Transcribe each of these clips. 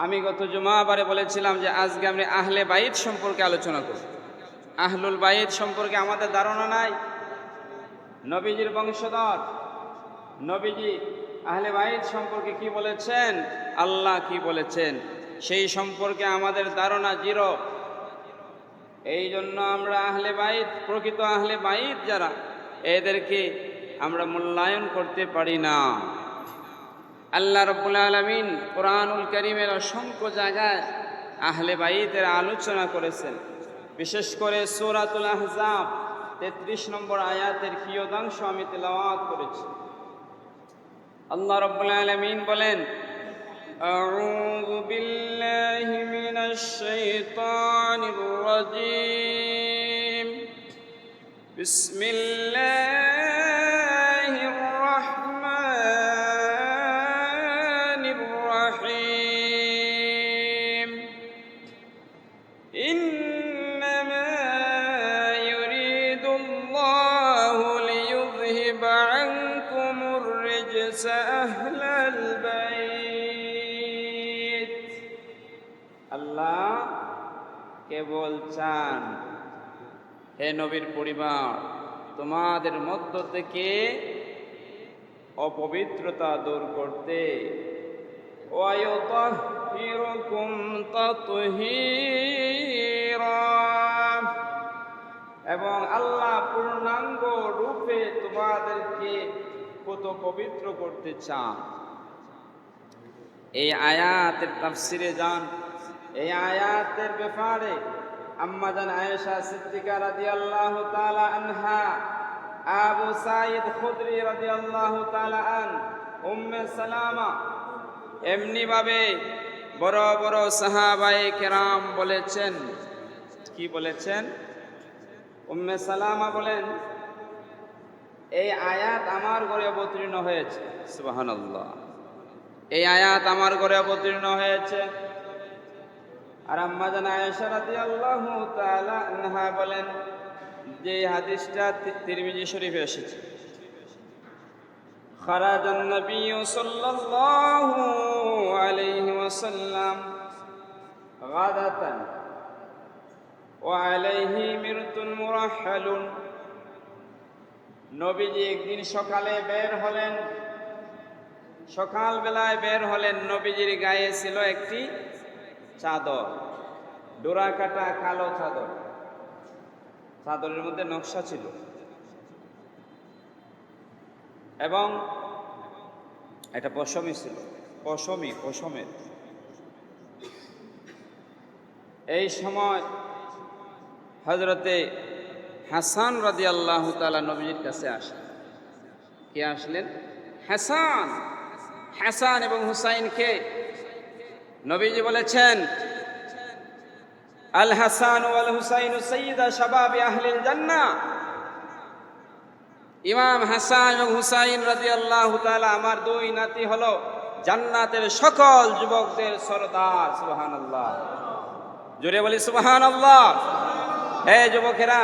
আমি গত জুমাবারে বলেছিলাম যে আজকে আমি আহলে বাইত সম্পর্কে আলোচনা করব। আহলুল বাইত সম্পর্কে আমাদের ধারণা নাই। নবীজির বংশধর। নবীজি আহলে বাইত সম্পর্কে কি বলেছেন? আল্লাহ কি বলেছেন? সেই সম্পর্কে আমাদের ধারণা জিরো। এই জন্য আমরা আহলে বাইত, প্রকৃত আহলে বাইত যারা, এদেরকে আমরা মূল্যায়ন করতে পারি না। আল্লাহ রব্বুল আলমিন কোরআনুল করিমের অসংখ্য জায়গায় আহলে বাইতের আলোচনা করেছেন বিশেষ করে সৌরাতুল আহজাব তেত্রিশ নম্বর আয়াতের কিয়দাংশ আমি তেলাওয়াত করেছি আল্লাহ রব্বুল আলমিন বলেন أعوذ بالله من الشيطان الرجيم بسم الله নবীর পরিবার, তোমাদের মধ্য থেকে অপবিত্রতা দূর করতে। এবং আল্লাহ পূর্ণাঙ্গ রূপে তোমাদেরকে কত পবিত্র করতে চান। এই আয়াতের তাফসিরে যান। এই আয়াতের ব্যাপারে আম্মা জান আয়েশা সিদ্দিকা রাদিয়াল্লাহু তাআলা আনহা, আবু সাইদ খুদরি রাদিয়াল্লাহু তাআলা আন, উম্মে সালামা। এমনি ভাবে বড় বড় সাহাবায়ে কেরাম বলেছেন। কি বলেছেন? উম্মে সালামা বলেন, এই আয়াত আমার ঘরে অবতীর্ণ হয়েছে। সুবহানাল্লাহ। এই আয়াত আমার ঘরে অবতীর্ণ হয়েছে। আর আম্মা জান আয়েশা রাদিয়াল্লাহু তাআলা আনহা বলেন যে হাদিসটা তি- তিরমিজি শরীফে এসেছে خرج النبي صلى الله عليه وسلم غدة وعليه مرت مرحل নবীজি একদিন সকালে বের হলেন সকাল বেলায় বের হলেন নবীজির গায়ে ছিল একটি চাদর। ডোরা কাটা কালো চাদর। চাদরের মধ্যে নকশা ছিল। এবং এটা পশমি ছিল। পশমি, পশমের। এই সময় হজরতে হাসান রাজি আল্লাহ তালা নবীজির কাছে আসলেন কে আসলেন? হাসান। হাসান এবং হুসাইনকে নবীজি বলেছেন, আল হাসান ওয়াল হুসাইন সৈয়দা শাবাব আহলিল জান্নাহ। ইমাম হাসান এবং হুসাইন রাদিয়াল্লাহু তাআলা আমার দুই নাতি হলো জান্নাতের সকল যুবকদের সরদার, সুবহানাল্লাহ। জোরে বলি, সুবহানাল্লাহ। হে যুবকেরা,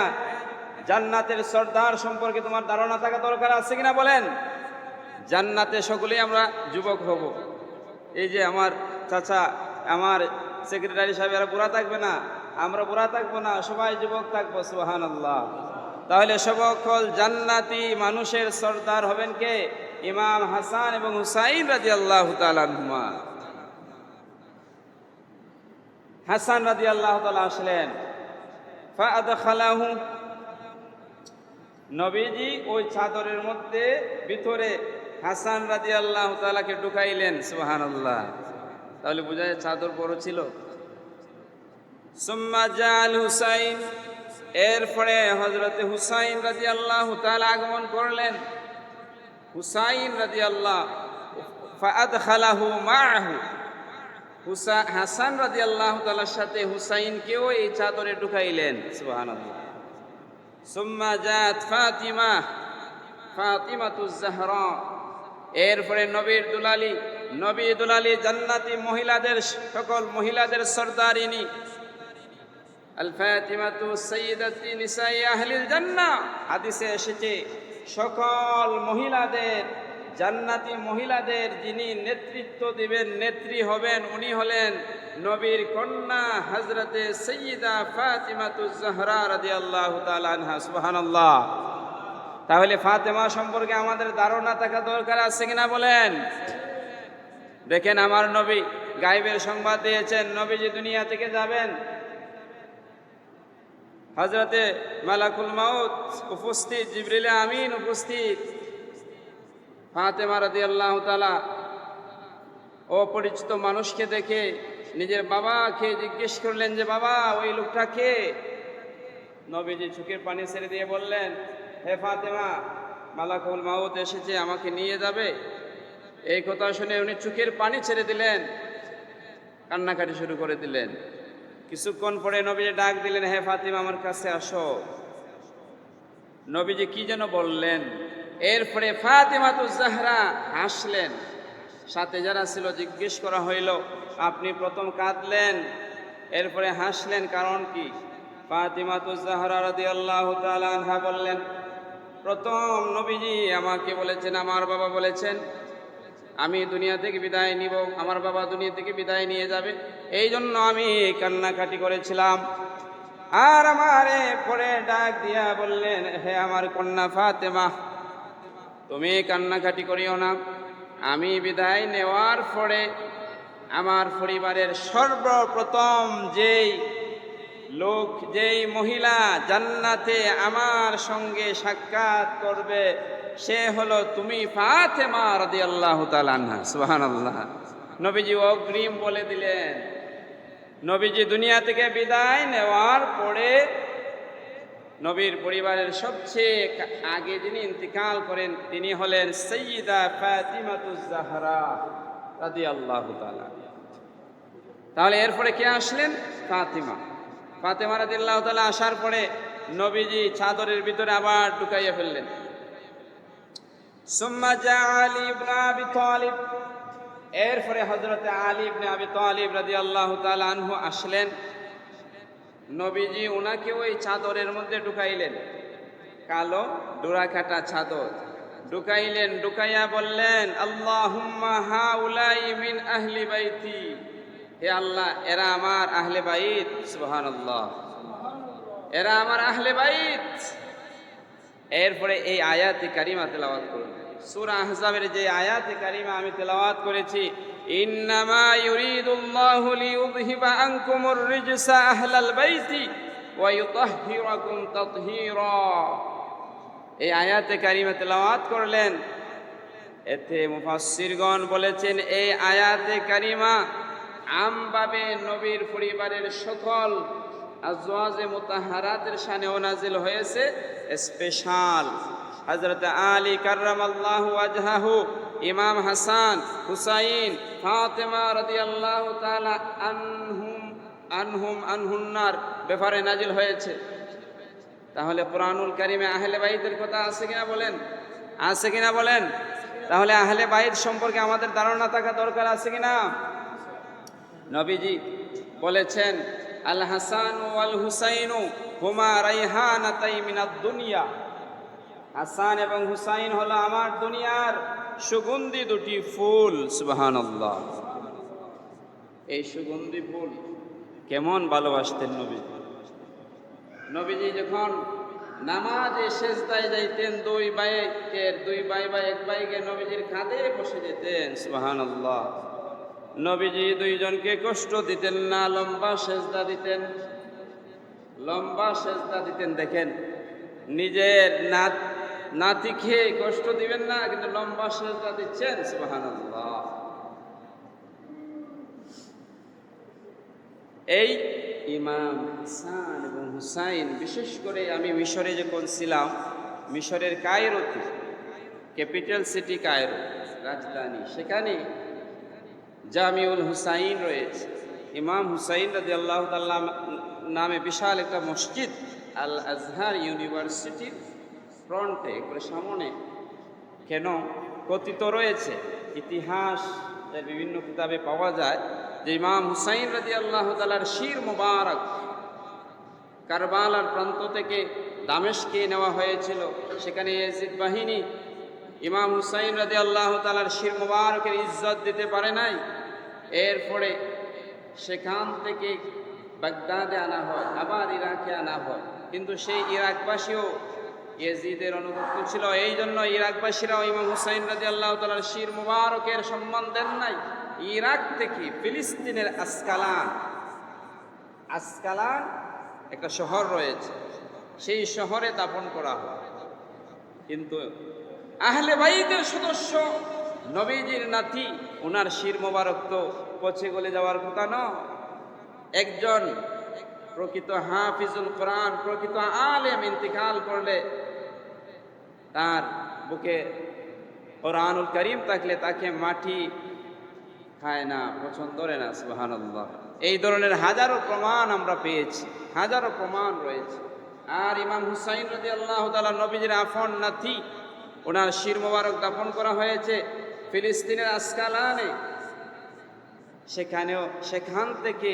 জান্নাতের সর্দার সম্পর্কে তোমার ধারণা থাকা দরকার আছে কিনা বলেন? জান্নাতে সকলেই আমরা যুবক হব। এই যে আমার চাচা, আমার সেক্রেটারি সাহেব, এরা বুড়া থাকবে না। আমরা বুড়া থাকব না, সবাই যুবক থাকব সুহান আল্লাহ তাহলে সকল জান্নাতি মানুষের সর্দার হবেন কে? ইমাম হাসান এবং হুসাইন রাজি আল্লাহ তালুমা হাসান রাজি আল্লাহ তালা আসলেন নবীজি ওই চাদরের মধ্যে ভিতরে হাসান রাজি আল্লাহ তালাকে ঢুকাইলেন সুহান আল্লাহ তাহলে বোঝা যায় চাদর বড় ছিল। সুম্মা জাল হুসাইন, এরপরে হজরতে হুসাইন রাজি আল্লাহ আগমন করলেন। হুসাইন রাজি আল্লাহ ফাদ খালাহু মাহু হুসা, হাসান রাজি আল্লাহ তালার সাথে হুসাইনকেও এই চাদরে ঢুকাইলেন আল্লাহ সুম্মা জাত ফাতিমা, ফাতিমাতুজ জাহরা। এরপরে নবীর দুলালি নবী দুলালি জান্নাতি মহিলাদের, সকল মহিলাদের সর্দারিনী। আল ফাতিমাতু সাইয়্যিদাতি নিসাই আহলিল জান্নাহ। হাদিসে এসেছে, সকল মহিলাদের, জান্নাতি মহিলাদের যিনি নেতৃত্ব দিবেন, নেত্রী হবেন, উনি হলেন নবীর কন্যা হজরতে সৈয়দা ফাতিমাতুজ জাহরা রাদিয়াল্লাহু তাআলা আনহা, সুবহানাল্লাহ। তাহলে ফাতেমা সম্পর্কে আমাদের ধারণা থাকা দরকার আছে কিনা বলেন? দেখেন আমার নবী গাইবের সংবাদ দিয়েছেন, নবীজি দুনিয়া থেকে যাবেন। হজরতে মালাকুল মাউত উপস্থিত, জিবরিলে আমিন উপস্থিত। ফাতেমা রাদি আল্লাহ তালা অপরিচিত মানুষকে দেখে নিজের বাবাকে জিজ্ঞেস করলেন যে, বাবা, ওই লোকটা কে? নবীজি চোখের পানি ছেড়ে দিয়ে বললেন, হে ফাতেমা, মালাকুল মাউত এসেছে, আমাকে নিয়ে যাবে। এই কথা শুনে উনি চোখের পানি ছেড়ে দিলেন, কান্নাকাটি শুরু করে দিলেন। কিছুক্ষণ পরে নবীজি ডাক দিলেন, হে ফাতিমা, আমার কাছে আসো। নবীজি কি যেন বললেন, এরপরে ফাতিমা তু জাহরা হাসলেন। সাথে যারা ছিল জিজ্ঞেস করা হইল, আপনি প্রথম কাঁদলেন? এরপরে হাসলেন, কারণ কি? ফাতিমা তু জাহরা রাদি আল্লাহ বললেন, প্রথম নবীজি আমাকে বলেছেন, আমার বাবা বলেছেন আমি দুনিয়া থেকে বিদায় নিব, আমার বাবা দুনিয়া থেকে বিদায় নিয়ে যাবে। এই জন্য আমি কান্নাকাটি করেছিলাম। আর আমারে পরে ডাক দিয়া বললেন, হে আমার কন্যা ফাতেমা, তুমি কান্নাকাটি করিও না। আমি বিদায় নেওয়ার পরে আমার পরিবারের সর্বপ্রথম যেই লোক, যেই মহিলা জান্নাতে আমার সঙ্গে সাক্ষাৎ করবে সে হলো তুমি ফাতেমা রাদিয়াল্লাহু তাআলা আনহা, সুবহানাল্লাহ। নবীজি অগ্রিম বলে দিলেন, নবীজি দুনিয়া থেকে বিদায় নেওয়ার পরে নবীর পরিবারের সবচেয়ে আগে যিনি ইন্তিকাল করেন, তিনি হলেন সৈয়দা ফাতিমাতুজ জাহরা রাদিয়াল্লাহু তাআলা তাহলে এরপরে কে আসলেন? ফাতিমা। ফাতেমা রাদিয়াল্লাহু তাআলা আসার পরে নবীজি চাদরের ভিতরে আবার ঢুকাইয়া ফেললেন। এরপরে হযরতে আলী ইবনে আবি তালিব রাদিয়াল্লাহু তাআলা আনহু আসলেন। নবীজি ওনাকে ওই চাদরের মধ্যে ঢুকাইলেন। কালো ডোরাকাটা চাদর। ঢুকাইলেন, ঢুকাইয়া বললেন মিন আহলি বাইতি। হে আল্লাহ, এরা আমার আহলে বাইত। সুবহানাল্লাহ। এরা আমার আহলে বাইত। এরপরে এই আয়াতে কারিমা তেলাওয়াত করুন। সূরা আহজাবের যে আয়াতে কারিমা আমি তেলাওয়াত করেছি, ইন্নামা ইউরিদুল্লাহু লিইউযহিবা আনকুমুর রিজসা আহলাল বাইতি ওয়া ইউতাহহিরাকুম তাতহীরা। এই আয়াতে কারিমা তেলাওয়াত করলেন। এতে মুফাসসিরগণ বলেছেন, এই আয়াতে কারিমা আমভাবে নবীর পরিবারের সকল আজওয়াজে মুতাহারাতের শানেও নাজিল হয়েছে, স্পেশাল। হযরত আলী কাররামাল্লাহু ওয়াজহাহু ইমাম হাসান, হুসাইন, ফাতেমা রাদিয়াল্লাহু তাআলা আনহুম আনহুম, আনহুন্নার ব্যাপারে নাজিল হয়েছে। তাহলে কোরআনুল কারিমে আহলে বাইতের কথা আছে কিনা বলেন? আছে কিনা বলেন? তাহলে আহলে বাইত সম্পর্কে আমাদের ধারণা থাকা দরকার আছে কিনা? নবীজি বলেছেন, আল হাসান ওয়াল হুসাইনু হুমা রাইহানাতাই মিনাদ দুনিয়া। হাসান এবং হুসাইন হলো আমার দুনিয়ার সুগন্ধি দুটি ফুল, সুবহানাল্লাহ। এই সুগন্ধি ফুল কেমন ভালোবাসতেন নবী নবীজি যখন নামাজে শেষদায় যাইতেন, দুই বাইকের দুই বাই বা এক বাইকে নবীজির কাঁধে বসে যেতেন, সুবহানাল্লাহ। নবীজি দুইজনকে কষ্ট দিতেন না, লম্বা সেজদা দিতেন। লম্বা সেজদা দিতেন, দেখেন, নিজের নাত নাতি খেয়ে কষ্ট দিবেন না, কিন্তু লম্বা সেজদা দিচ্ছেন, সুবহানাল্লাহ। এই ইমাম হাসান এবং হুসাইন, বিশেষ করে আমি মিশরে যখন ছিলাম, মিশরের কায়রোতে ক্যাপিটাল সিটি কায়রো, রাজধানী, সেখানে জামিউল হুসাইন রয়েছে। ইমাম হুসাইন রাজি আল্লাহ নামে বিশাল একটা মসজিদ আল আজহার ইউনিভার্সিটির ফ্রন্টে একবারে সামনে, কেন কথিত রয়েছে? ইতিহাস বিভিন্ন কিতাবে পাওয়া যায় যে ইমাম হুসাইন রাজি আল্লাহ তালার শির মুবারক কারবালার প্রান্ত থেকে দামেশকে নেওয়া হয়েছিল। সেখানে এজিদ বাহিনী ইমাম হুসাইন রাজি আল্লাহ তালার শির মুবারকের ইজ্জত দিতে পারে নাই। এরপরে সেখান থেকে বাগদাদে আনা হয়, আবার ইরাকে আনা হয়। কিন্তু সেই ইরাকবাসীও ইয়েজিদের অনুভূত ছিল এই জন্য ইরাকবাসীরাও ইমাম হুসাইন রাজি আল্লাহ তালার শির মুবারকের সম্মান দেন নাই। ইরাক থেকে ফিলিস্তিনের আসকালান আসকালান একটা শহর রয়েছে, সেই শহরে দাপন করা হয়। কিন্তু আহলে বাইতের সদস্য নবীজির নাতি, ওনার শির মোবারক তো পচে গলে যাওয়ার কথা নয়। একজন প্রকৃত হাফিজুল কোরআন, প্রকৃত আলেম ইন্তিকাল করলে তার বুকে কোরআনুল করিম থাকলে তাকে মাটি খায় না, পছন্দ করে না, সুবহানাল্লাহ। এই ধরনের হাজারো প্রমাণ আমরা পেয়েছি, হাজারো প্রমাণ রয়েছে। আর ইমাম হুসাইন রাজি আল্লাহ তালা নবীজির আফন নাথি ওনার শির মোবারক দাফন করা হয়েছে ফিলিস্তিনের আসকালানে। সেখানেও, সেখান থেকে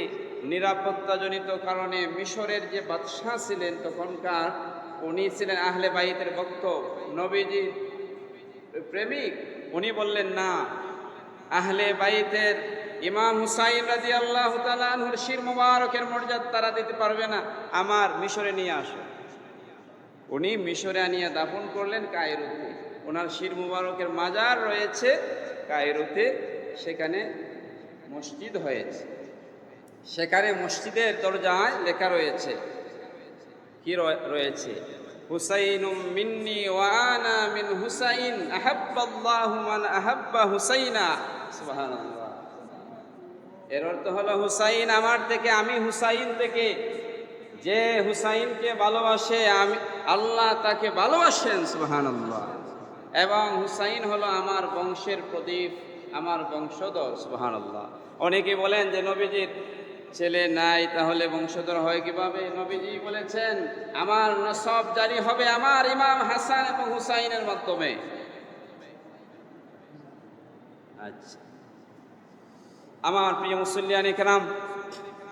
নিরাপত্তাজনিত কারণে মিশরের যে বাদশাহ ছিলেন তখনকার উনি ছিলেন আহলে বাইতের ভক্ত, নবীজি, প্রেমিক। উনি বললেন, না, আহলে বাইতের ইমাম হুসাইন রাজি আল্লাহ শির মুবারকের মর্যাদা তারা দিতে পারবে না। আমার মিশরে নিয়ে আসো। উনি মিশরে আনিয়ে দাফন করলেন কায়রোতে। ওনার শির মুবারকের মাজার রয়েছে কায়রোতে, সেখানে মসজিদ হয়েছে। সেখানে মসজিদের দরজায় লেখা রয়েছে কি রয়ে- রয়েছে? হুসাইন মিন্নি ওয়ানা মিন হুসাইন আহাব্বাল্লাহু মান আহাব্বা হুসাইনা। সুবহানাল্লাহ। এর অর্থ হলো হুসাইন আমার থেকে, আমি হুসাইন থেকে। যে হুসাইনকে ভালোবাসে, আমি, আল্লাহ তাকে ভালোবাসেন, সুবহানাল্লাহ। এবং হুসাইন হলো আমার বংশের প্রদীপ, আমার বংশধর, সুবহানাল্লাহ। অনেকে বলেন যে নবীজির ছেলে নাই, তাহলে বংশধর হয় কীভাবে? নবীজি বলেছেন, আমার নসব জারি হবে আমার ইমাম হাসান এবং হুসাইনের মাধ্যমে। আচ্ছা। আমার প্রিয় মুসল্লিয়ান ইকরাম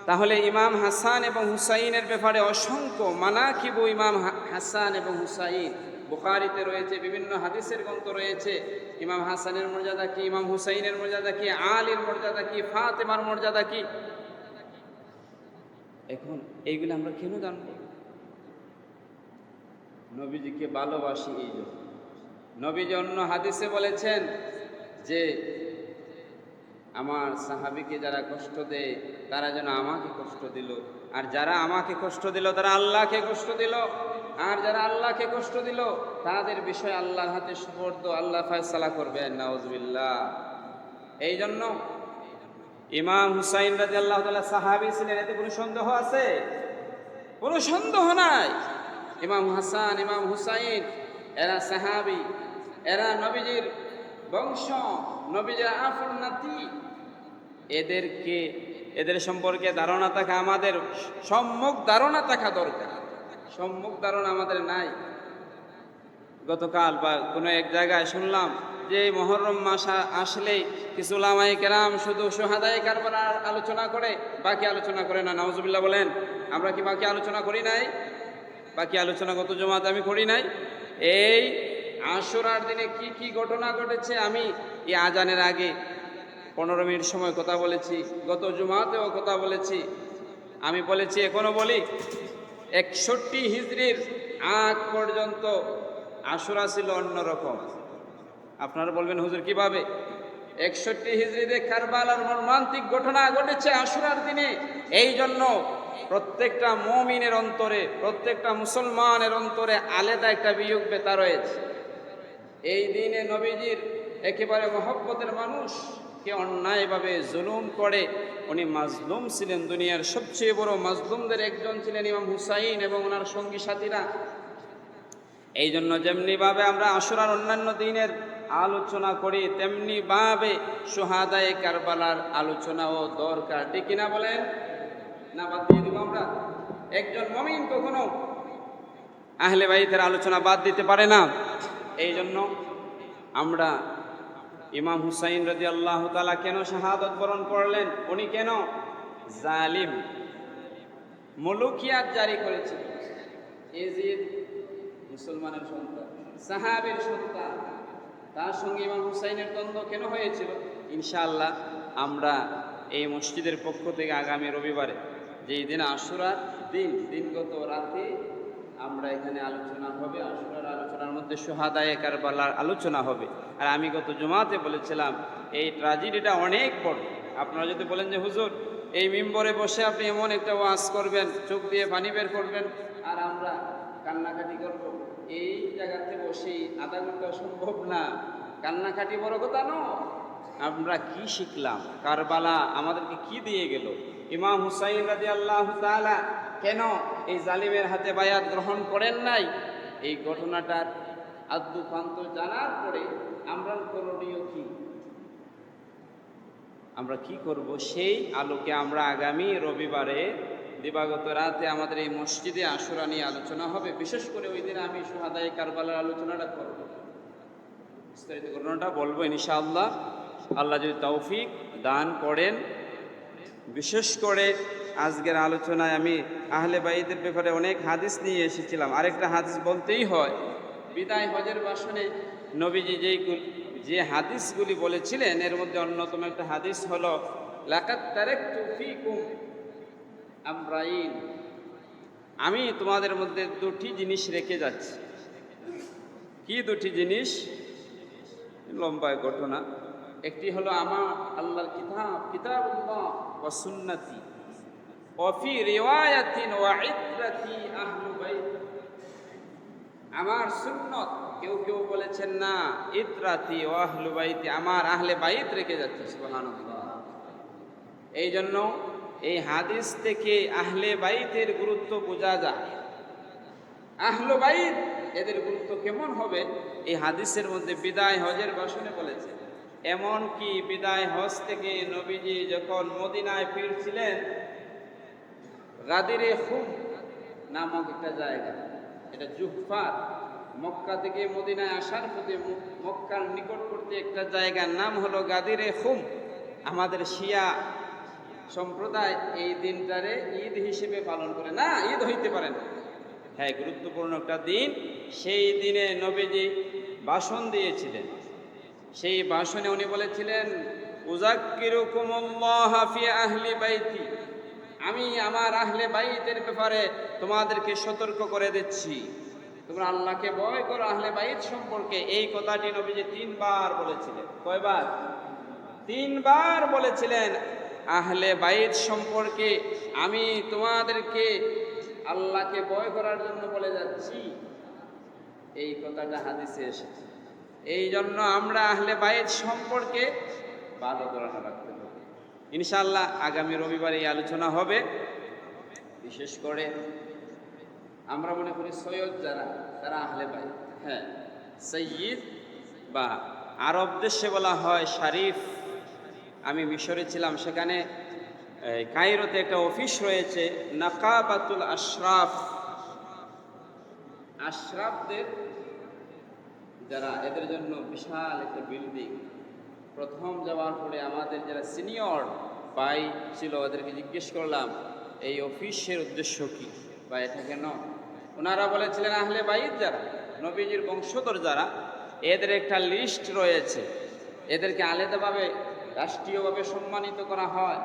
তাহলে ইমাম হাসান এবং হুসাইনের ব্যাপারে অসংখ্য মানাকিব ইমাম হাসান এবং হুসাইন। বুখারিতে রয়েছে, বিভিন্ন হাদিসের গ্রন্থ রয়েছে, ইমাম হাসানের মর্যাদা কি, ইমাম হুসাইনের মর্যাদা কি, আলীর মর্যাদা কি, ফাতেমার মর্যাদা কি? এখন এইগুলো আমরা কেন জানব নবীজিকে ভালোবাসি এই জন্য। নবীজি অন্য হাদিসে বলেছেন যে, আমার সাহাবিকে যারা কষ্ট দেয়, তারা যেন আমাকে কষ্ট দিল। আর যারা আমাকে কষ্ট দিল, তারা আল্লাহকে কষ্ট দিল। আর যারা আল্লাহকে কষ্ট দিল, তাদের বিষয় আল্লাহর হাতে সুপর্দ আল্লাহ ফয়সালা করবেন, নাউজবিল্লাহ। এই জন্য ইমাম হুসাইন রাজি আল্লাহ সাহাবি ছিলেন, এতে কোনো সন্দেহ আছে? কোনো সন্দেহ নাই। ইমাম হাসান, ইমাম হুসাইন, এরা সাহাবি, এরা নবীজির বংশ, নবীজির আফর নাতি। এদেরকে, এদের সম্পর্কে ধারণা থাকা আমাদের, সম্মুখ ধারণা থাকা দরকার। সম্মুখ ধারণা আমাদের নাই। গতকাল বা কোনো এক জায়গায় শুনলাম যে মহরম মাস আসলেই কিছু লামাই কেরাম শুধু সোহাদাই কারবার আলোচনা করে, বাকি আলোচনা করে না। নওয়াজুবিল্লাহ বলেন, আমরা কি বাকি আলোচনা করি নাই? বাকি আলোচনা গত জমাতে আমি করি নাই? এই আশুরার দিনে কি কি ঘটনা ঘটেছে আমি এই আজানের আগে পনেরো মিনিট সময় কথা বলেছি, গত জুমাতেও কথা বলেছি। আমি বলেছি, এখনও বলি, একষট্টি হিজড়ির আগ পর্যন্ত আশুরা ছিল অন্যরকম আপনারা বলবেন, হুজুর, কীভাবে? একষট্টি হিজড়িতে কারবালার মর্মান্তিক ঘটনা ঘটেছে আশুরার দিনে। এই জন্য প্রত্যেকটা মমিনের অন্তরে, প্রত্যেকটা মুসলমানের অন্তরে আলাদা একটা বিয়োগ বেতা রয়েছে। এই দিনে নবীজির একেবারে মহব্বতের মানুষকে অন্যায়ভাবে জুলুম করে, উনি মাজলুম ছিলেন দুনিয়ার সবচেয়ে বড় মাজলুমদের একজন ছিলেন ইমাম হুসাইন এবং ওনার সঙ্গী সাথীরা। এই জন্য যেমনিভাবে আমরা আশুরার অন্যান্য দিনের আলোচনা করি তেমনিভাবে সোহাদায় কারবালার আলোচনাও দরকার। ঠিক কিনা বলেন? না, বাদ দিয়ে দিব আমরা। একজন মমিন কখনো আহলে বাইতের আলোচনা বাদ দিতে পারে না। এই জন্য আমরা ইমাম হুসাইন রদি আল্লাহ তালা কেন শাহাদত বরণ করলেন? উনি কেন জালিম, মুলুকিয়াত জারি করেছে এজিদ মুসলমানের সন্তান, সাহাবের সন্তান। তার সঙ্গে ইমাম হুসাইনের দ্বন্দ্ব কেন হয়েছিল? ইনশাআল্লাহ আমরা এই মসজিদের পক্ষ থেকে আগামী রবিবারে যেই দিন আশুরার দিন, দিনগত রাতে আমরা এখানে আলোচনা হবে। আশুরার আলোচনার মধ্যে সোহাদায় কারবালার আলোচনা হবে। আর আমি গত জমাতে বলেছিলাম, এই ট্রাজেডিটা অনেক বড়। আপনারা যদি বলেন যে, হুজুর, এই মিম্বরে বসে আপনি এমন একটা ওয়াজ করবেন, চোখ দিয়ে পানি বের করবেন, আর আমরা কান্নাকাটি করব। এই জায়গাতে বসেই আধা ঘণ্টা সম্ভব না। কান্নাকাটি বড় কথা নয়। আমরা কি শিখলাম? কারবালা আমাদেরকে কি দিয়ে গেল? ইমাম হুসাইন রাজি আল্লাহ কেন এই জালিমের হাতে বায়াত গ্রহণ করেন নাই? এই ঘটনাটার আদ্যু প্রান্ত জানার পরে আমরা করণীয় কি? আমরা কি করব? সেই আলোকে আমরা আগামী রবিবারে দিবাগত রাতে আমাদের এই মসজিদে আশুরা নিয়ে আলোচনা হবে। বিশেষ করে ওই দিন আমি সোহাদাই কারবালার আলোচনাটা করব। বিস্তারিত ঘটনাটা বলব ইনশাআল্লাহ। আল্লাহ যদি তৌফিক দান করেন। বিশেষ করে আজকের আলোচনায় আমি আহলে বাইদের ব্যাপারে অনেক হাদিস নিয়ে এসেছিলাম। আরেকটা হাদিস বলতেই হয়, বিদায় হজের বাসনে নবীজি যেই যে হাদিসগুলি বলেছিলেন, এর মধ্যে অন্যতম একটা হাদিস হলো লাকাত তারাকতু ফীকুম আমরাইন। আমি তোমাদের মধ্যে দুটি জিনিস রেখে যাচ্ছি। কি দুটি জিনিস? লম্বায় ঘটনা। একটি হলো আমার আল্লাহর কিতাব ওয়া সুন্নতি। ওয়াফি রিওয়ায়াতিন ওয়া ইত্রাতি আহলু বাইত। আমার সুন্নত, কেউ কেউ বলেছেন না ইত্রাতি ও আহলু বাইতি আমার আহলে বাইত রেখে যাচ্ছে, সুবহানাল্লাহ। এই জন্য এই হাদিস থেকে আহলে বাইতের গুরুত্ব বোঝা যায়। আহলো বাইত, এদের গুরুত্ব কেমন হবে? এই হাদিসের মধ্যে বিদায় হজের ভাষণে বলেছে এমন কি বিদায় হজ থেকে নবীজি যখন মদিনায় ফিরছিলেন, গাদিরে খুব নামক একটা জায়গা, এটা জুহফার মক্কা থেকে মদিনায় আসার পথে মক্কার নিকটবর্তী একটা জায়গার নাম হলো গাদিরে খুম। আমাদের শিয়া সম্প্রদায় এই দিনটারে ঈদ হিসেবে পালন করে। না, ঈদ হইতে পারে না। হ্যাঁ গুরুত্বপূর্ণ একটা দিন। সেই দিনে নবীজি ভাষণ দিয়েছিলেন। সেই ভাষণে উনি বলেছিলেন আমি আমার আহলে বাইতের ব্যাপারে তোমাদেরকে সতর্ক করে দিচ্ছি। তোমরা আল্লাহকে ভয় করো, আহলে বাইত সম্পর্কে। এই কথাটি নবীজি তিনবার বলেছিলেন। কয়বার? তিনবার বলেছিলেন আহলে বাইত সম্পর্কে আমি তোমাদেরকে আল্লাহকে ভয় করার জন্য বলে যাচ্ছি। এই কথাটা হাদিসে এসেছে। এই জন্য আমরা আহলে বাইত সম্পর্কে ভালো রাখতে হবে। ইনশাআল্লাহ আগামী রবিবার এই আলোচনা হবে। বিশেষ করে আমরা মনে করি সৈয়দ যারা, তারা আহলে বাইত। হ্যাঁ সৈয়দ বা আরব দেশে বলা হয় শারিফ। আমি মিশরে ছিলাম সেখানে এই, কায়রোতে একটা অফিস রয়েছে নাকাবাতুল আশরাফ। আশরাফদের যারা এদের জন্য বিশাল একটা বিল্ডিং প্রথম যাওয়ার পরে আমাদের যারা সিনিয়র ভাই ছিল ওদেরকে জিজ্ঞেস করলাম এই অফিসের উদ্দেশ্য কি? বা এটা কেন? ওনারা বলেছিলেন আহলে বাইত যারা নবীজির বংশধর যারা এদের একটা লিস্ট রয়েছে। এদেরকে আলাদাভাবে রাষ্ট্রীয়ভাবে সম্মানিত করা হয়।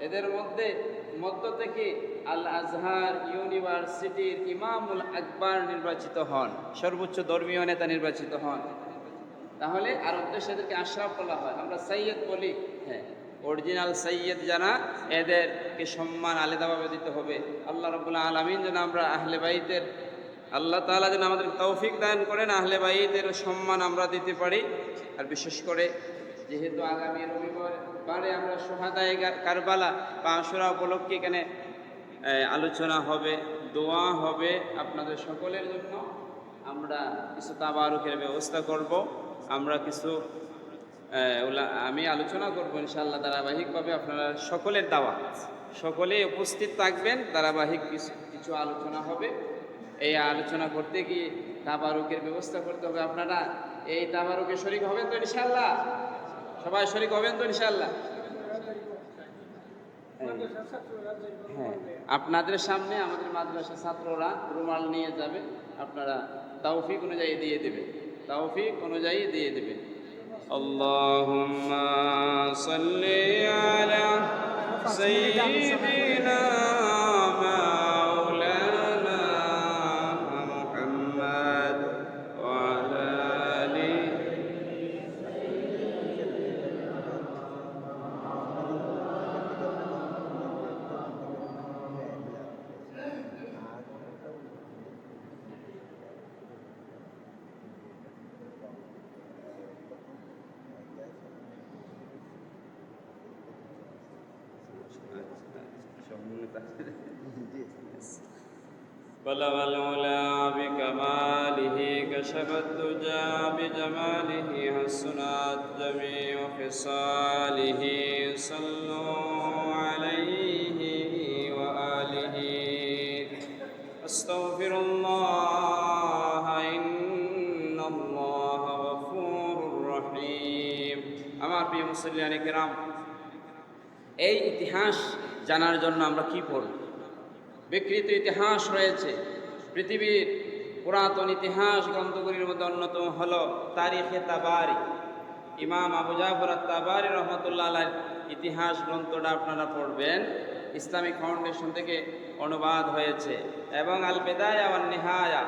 এদের মধ্যে মধ্য থেকে আল আজহার ইউনিভার্সিটির ইমামুল আকবর নির্বাচিত হন। সর্বোচ্চ ধর্মীয় নেতা নির্বাচিত হন। তাহলে আর উদ্দেশ্যে এদেরকে আশরাফ বলা হয়। আমরা সৈয়দ বলি। হ্যাঁ অরিজিনাল সৈয়দ যারা, এদেরকে সম্মান আলাদাভাবে দিতে হবে। আল্লাহ রবুল্লাহ আলমিন যেন আমরা আহলে বাইদের আল্লাহ তাআলা যেন আমাদের তৌফিক দান করেন, আহলে বাইদের সম্মান আমরা দিতে পারি। আর বিশেষ করে যেহেতু আগামী রবিবার বারে আমরা সোহাদায় কারবালা বা আশুরা উপলক্ষে এখানে আলোচনা হবে, দোয়া হবে আপনাদের সকলের জন্য। আমরা কিছু তাবারুকের ব্যবস্থা করব, আমরা কিছু আমি আলোচনা করব ইনশাল্লাহ ধারাবাহিকভাবে, আপনারা সকলের দাওয়া সকলে উপস্থিত থাকবেন, ধারাবাহিক কিছু কিছু আলোচনা হবে। এই আলোচনা করতে গিয়ে তাবারুকের ব্যবস্থা করতে হবে। আপনারা এই তাবারুকে শরিক হবেন তো ইনশাল্লাহ সবাই শরিক হবেন তো ইনশাল্লাহ হ্যাঁ আপনাদের সামনে আমাদের মাদ্রাসা ছাত্ররা রুমাল নিয়ে যাবে আপনারা তৌফিক অনুযায়ী দিয়ে দেবে তৌফিক অনুযায়ী দিয়ে দেবেন اللهم صل على سيدنا بلغ العلا بكماله كشف الدجى بجماله حسنات جميع خصاله صلوا عليه وآله أستغفر الله إن الله غفور رحيم আমার প্রিয় মুসলিয়ান কেরাম এই ইতিহাস জানার জন্য আমরা কি পড়ব? বিকৃত ইতিহাস রয়েছে। পৃথিবীর পুরাতন ইতিহাস গ্রন্থগুলির মধ্যে অন্যতম হল তারিখে তাবারি ইমাম আবু জাফর তাবারি রহমতুল্লাহ ইতিহাস গ্রন্থটা আপনারা পড়বেন। ইসলামিক ফাউন্ডেশন থেকে অনুবাদ হয়েছে এবং আল বেদায়া ওয়ান নিহায়া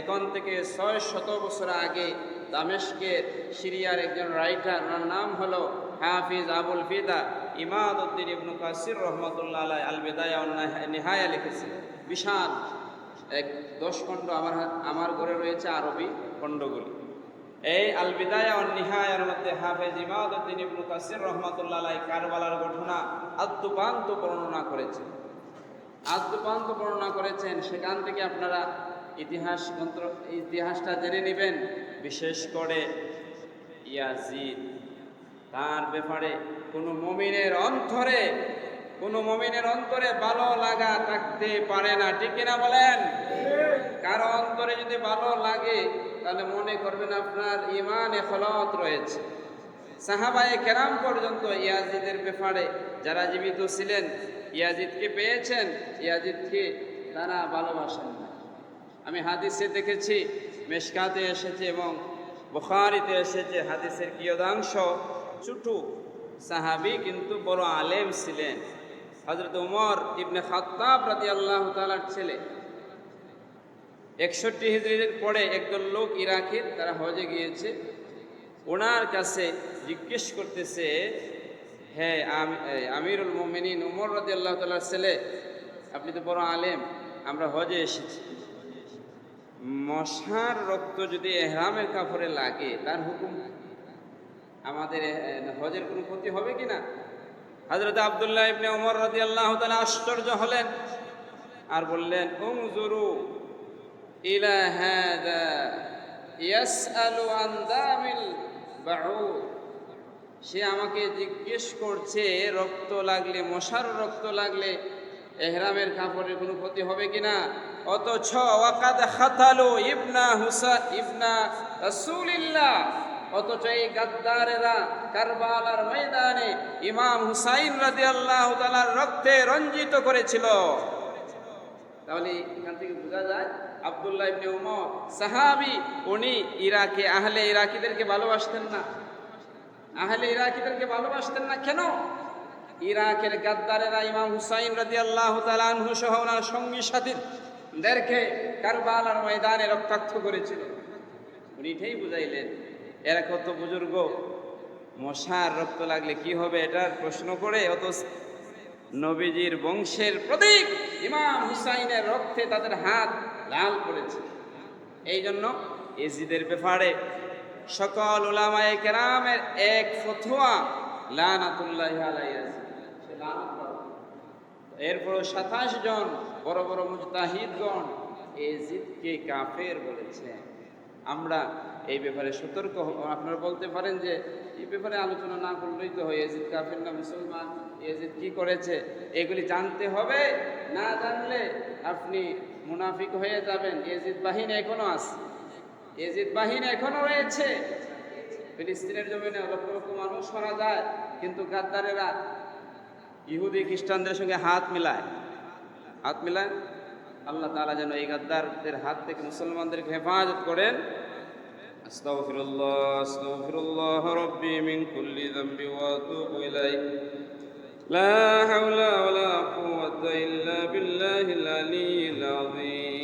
এখন থেকে ছয় শত বছর আগে দামেশকের সিরিয়ার একজন রাইটার, ওনার নাম হলো হাফিজ আবুল ফিদা ইমাদ উদ্দিন ইবনু কাসির রহমতুল্লাহ আলাই আল বেদায়া নিহায়া লিখেছে বিশাল এক দশ খণ্ড আমার আমার ঘরে রয়েছে আরবি খণ্ডগুলি। এই আল বিদায়া ও নিহায়ার মধ্যে হাফেজ ইমাদউদ্দিন ইবনু কাসির রহমাতুল্লাহ আলাই কারবালার ঘটনা আদ্যপান্ত বর্ণনা করেছেন। আদ্যপান্ত বর্ণনা করেছেন, সেখান থেকে আপনারা ইতিহাস গ্রন্থ ইতিহাসটা জেনে নেবেন। বিশেষ করে ইয়াজিদ। তার ব্যাপারে কোনো মমিনের অন্তরে, কোনো মমিনের অন্তরে ভালো লাগা থাকতে পারে না, ঠিক কিনা বলেন? কারও অন্তরে যদি ভালো লাগে, তাহলে মনে করবেন আপনার ইমান এখলত রয়েছে। সাহাবায়ে কেরাম পর্যন্ত ইয়াজিদের ব্যাপারে যারা জীবিত ছিলেন, ইয়াজিদকে পেয়েছেন, ইয়াজিদকে তারা ভালোবাসেন না। আমি হাদিসে দেখেছি, মেশকাতে এসেছে এবং বুখারিতে এসেছে, হাদিসের কিয়দাংশ ছোটু সাহাবি কিন্তু বড় আলেম ছিলেন। হজরত উমর ইবনে খাত্তাব রাদি আল্লাহ তালার ছেলে। একষট্টি হিজড়ির পরে একদল লোক ইরাকের, তারা হজে গিয়েছে। ওনার কাছে জিজ্ঞেস করতেছে হ্যাঁ আম- আমিরুল মোমিনিন উমর রাদি আল্লাহ তালার ছেলে, আপনি তো বড় আলেম, আমরা হজে এসেছি। মশার রক্ত যদি এহরামের কাপড়ে লাগে, তার হুকুম? আমাদের হজের কোনো ক্ষতি হবে কি না? হজরত আবদুল্লাহ ইবনে ওমর রাদি আল্লাহ তালা আশ্চর্য হলেন আর বললেন উমজুরু ইলা হাদা ইয়াসআলু আন দামিল বাউদ। সে আমাকে জিজ্ঞেস করছে, রক্ত লাগলে, মশার রক্ত লাগলে এহরামের কাপড়ের কোনো ক্ষতি হবে কিনা অথচ, ওয়াকাদ খাতালু ইবনা হুসা, ইবনা রাসূলিল্লাহ। অথচ এই গাদ্দারেরা কারবালার ময়দানে ইমাম হুসাইন রাদিয়াল্লাহু তাআলার রক্তে রঞ্জিত করেছিল। তাহলে এখান থেকে বোঝা যায়, আব্দুল্লাহ ইবনে উমর সাহাবি, উনি ইরাকে, আহলে ইরাকিদেরকে ভালোবাসতেন না। আহলে ইরাকিদেরকে ভালোবাসতেন না কেন? ইরাকের গাদ্দারেরা ইমাম হুসাইন রাজি আল্লাহ তালু সহ ওনার সঙ্গী সাথীদেরকে কারবালার ময়দানে রক্তাক্ত করেছিল। উনি এটাই বুঝাইলেন এরা কত বুজুর্গ? মশার রক্ত লাগলে কি হবে এটার প্রশ্ন করে? অত নবীজির বংশের প্রতীক ইমাম হুসাইনের রক্তে তাদের হাত লাল করেছে এই জন্য এজিদের ব্যাপারে সকল ওলামায়ে কেরামের এক ফতুয়া, লানাতুল্লাহ। এরপরও সাতাশ জন বড় বড় মুজতাহিদগণ এজিদকে কাফের বলেছেন। আমরা এই ব্যাপারে সতর্ক আপনারা বলতে পারেন যে এই ব্যাপারে আলোচনা না করলেই তো হয়। এজিদ কাফের না মুসলমান? এজিদ কি করেছে? এগুলি জানতে হবে। না জানলে আপনি মুনাফিক হয়ে যাবেন। এজিদ বাহিনী এখনও আছে। এজিদ বাহিনী এখনও রয়েছে। ফিলিস্তিনের জমিনে লক্ষ লক্ষ মানুষ মারা যায়, কিন্তু গাদ্দারেরা ইহুদি খ্রিস্টানদের সঙ্গে হাত মিলায়। হাত মিলায়? আল্লাহ তালা যেন এই গাদ্দারদের হাত থেকে মুসলমানদেরকে হেফাজত করেন। আস্তাগফিরুল্লাহ আস্তাগফিরুল্লাহ রব্বি মিন কুল্লি যামবি ওয়া আতুবু লা হাওলা ওয়া লা কুওয়াতা ইল্লা বিল্লাহিল আলিয়্যিল আযীম।